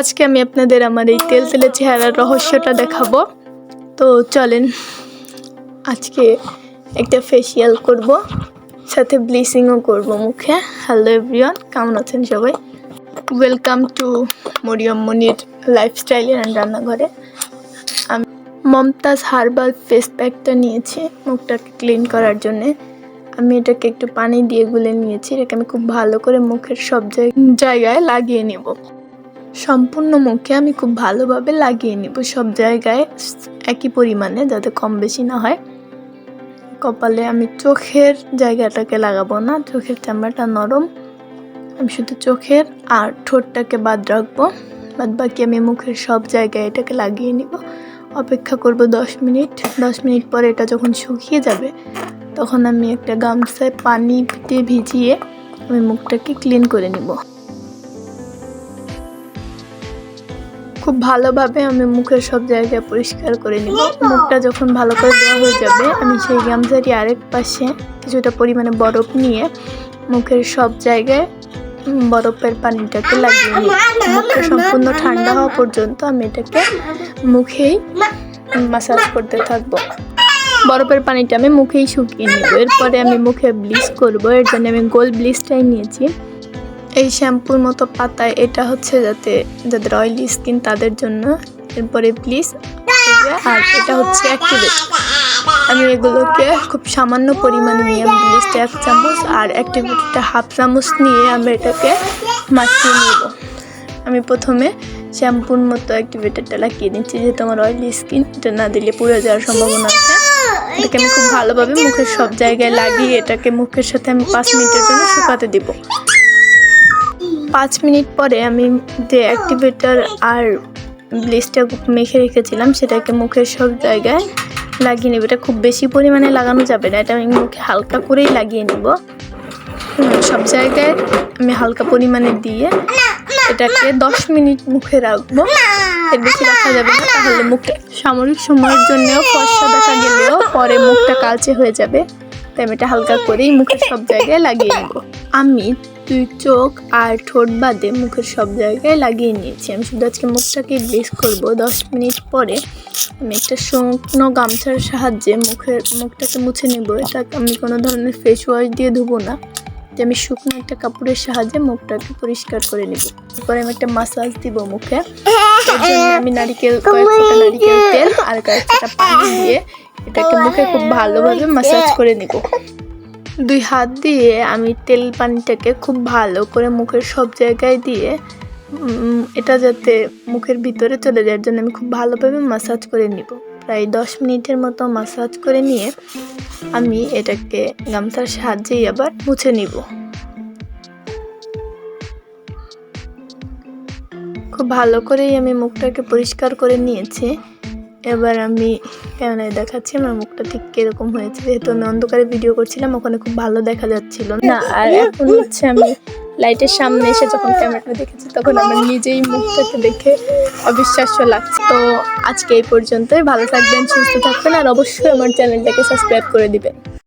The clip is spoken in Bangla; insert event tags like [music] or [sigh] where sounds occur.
আজকে আমি আপনাদের আমার এই তেল তেলে চেহারার রহস্যটা দেখাবো। তো চলেন, আজকে একটা ফেসিয়াল করব, সাথে ব্লিচিংও করব মুখে। হ্যালো এভরিওয়ান কেমন আছেন সবাই? Welcome to Mariyam Monir lifestyle and রান্নাঘরে। আমি মমতাজ হার্বাল ফেস প্যাকটা নিয়েছি মুখটাকে ক্লিন করার জন্যে। আমি এটাকে একটু পানি দিয়ে গুলে নিয়েছি, এটাকে আমি খুব ভালো করে মুখের সব জায়- জায়গায় লাগিয়ে নেব। সম্পূর্ণ মুখে আমি খুব ভালোভাবে লাগিয়ে নিব সব জায়গায় একই পরিমাণে যাতে কম বেশি না হয়। কপালে আমি চোখের জায়গাটাকে লাগাবো না, চোখের চামড়াটা নরম। আমি শুধু চোখের আর ঠোঁটটাকে বাদ রাখব। বাদ বাকি আমি মুখের সব জায়গায় এটাকে লাগিয়ে নিব। অপেক্ষা করব দশ মিনিট। দশ মিনিট পরে এটা যখন শুকিয়ে যাবে, তখন আমি একটা গামছায় পানি দিয়ে ভিজিয়ে আমি মুখটাকে ক্লিন করে নিব। খুব ভালোভাবে আমি মুখের সব জায়গায় পরিষ্কার করে নিব। মুখটা যখন ভালো করে দেওয়া হয়ে যাবে আমি সেই গামছাটি আরেক পাশে কিছুটা পরিমাণে বরফ নিয়ে মুখের সব জায়গায় বরফের পানিটাকে লাগিয়ে নিই মুখটা সম্পূর্ণ ঠান্ডা হওয়া পর্যন্ত আমি এটাকে মুখেই মাসাজ করতে থাকব। বরফের পানিটা আমি মুখেই শুকিয়ে নিব। এরপরে আমি মুখে ব্লিচ করব। এর জন্য আমি গোল ব্লিচটাই নিয়েছি। এই শ্যাম্পুর মতো পাতায় এটা হচ্ছে যাতে যাদের অয়েলি স্কিন তাদের জন্য। এরপরে প্লিজ আর এটা হচ্ছে অ্যাক্টিভেট আমি এগুলোকে খুব সামান্য পরিমাণে নিয়ে আমি ব্লিচটা এক চামচ আর অ্যাক্টিভেটটা হাফ চামচ নিয়ে আমি এটাকে মাখিয়ে নিব। আমি প্রথমে শ্যাম্পুর মতো অ্যাক্টিভেটারটা লাগিয়ে নিচ্ছি, যেহেতু আমার অয়েলি স্কিন এটা না দিলে পুড়ে যাওয়ার সম্ভাবনা আছে। এটাকে আমি খুব ভালোভাবে মুখের সব জায়গায় লাগিয়ে এটাকে মুখের সাথে আমি পাঁচ মিনিটের জন্য শুকাতে দিব। পাঁচ মিনিট পরে আমি যে অ্যাক্টিভেটার আর ব্লিচটা মেখে রেখেছিলাম, সেটাকে মুখের সব জায়গায় লাগিয়ে নেব। এটা খুব বেশি পরিমাণে লাগানো যাবে না, এটা আমি মুখে হালকা করেই লাগিয়ে নেব। সব জায়গায় আমি হালকা পরিমাণে দিয়ে এটাকে দশ মিনিট মুখে রাখব। এর বেশি রাখা যাবে না, তাহলে মুখটা সামরিক সময়ের জন্যও ফর্সা দেখা গেলেও পরে মুখটা কালচে হয়ে যাবে। তাই আমি এটা হালকা করেই মুখের সব জায়গায় লাগিয়ে নেব। আমি দুই চোখ আর ঠোঁট বাদে মুখের সব জায়গায় লাগিয়ে নিয়েছি। আমি শুধু আজকে মুখটাকে ব্লিচ করব। দশ মিনিট পরে আমি একটা শুকনো গামছার সাহায্যে মুখের মুখটাকে মুছে নেব। এটা আমি কোনো ধরনের ফেস ওয়াশ দিয়ে ধুবো না। যে আমি শুকনো একটা কাপড়ের সাহায্যে মুখটাকে পরিষ্কার করে নেব। এরপরে আমি একটা মাসাজ দিব মুখে। আমি নারিকেল [laughs] কয়েক ফোঁটা নারিকেল তেল আর কয়েক ফোঁটা পানি দিয়ে এটাকে মুখে খুব ভালোভাবে মাসাজ করে নেব। দুই হাত দিয়ে আমি তেল পানিটাকে খুব ভালো করে মুখের সব জায়গায় দিয়ে এটা যাতে মুখের ভিতরে চলে যায় জন্য আমি খুব ভালোভাবে মাসাজ করে নিব। প্রায় দশ মিনিটের মতো মাসাজ করে নিয়ে আমি এটাকে গামছার সাহায্যেই আবার মুছে নিব। খুব ভালো করেই আমি মুখটাকে পরিষ্কার করে নিয়েছি। এবার আমি ক্যামেরায় দেখাচ্ছি, আমার মুখটা ঠিক কীরকম হয়েছে। যেহেতু আমি অন্ধকারে ভিডিও করছিলাম, ওখানে খুব ভালো দেখা যাচ্ছিল। না, আর এখন হচ্ছে আমি লাইটের সামনে এসে যখন ক্যামেরাটা দেখেছি, তখন আমার নিজেই মুখটাকে দেখে অবিশ্বাস্য লাগছে। তো আজকে এই পর্যন্তই। ভালো থাকবেন, সুস্থ থাকবেন, আর অবশ্যই আমার চ্যানেলটাকে সাবস্ক্রাইব করে দিবেন।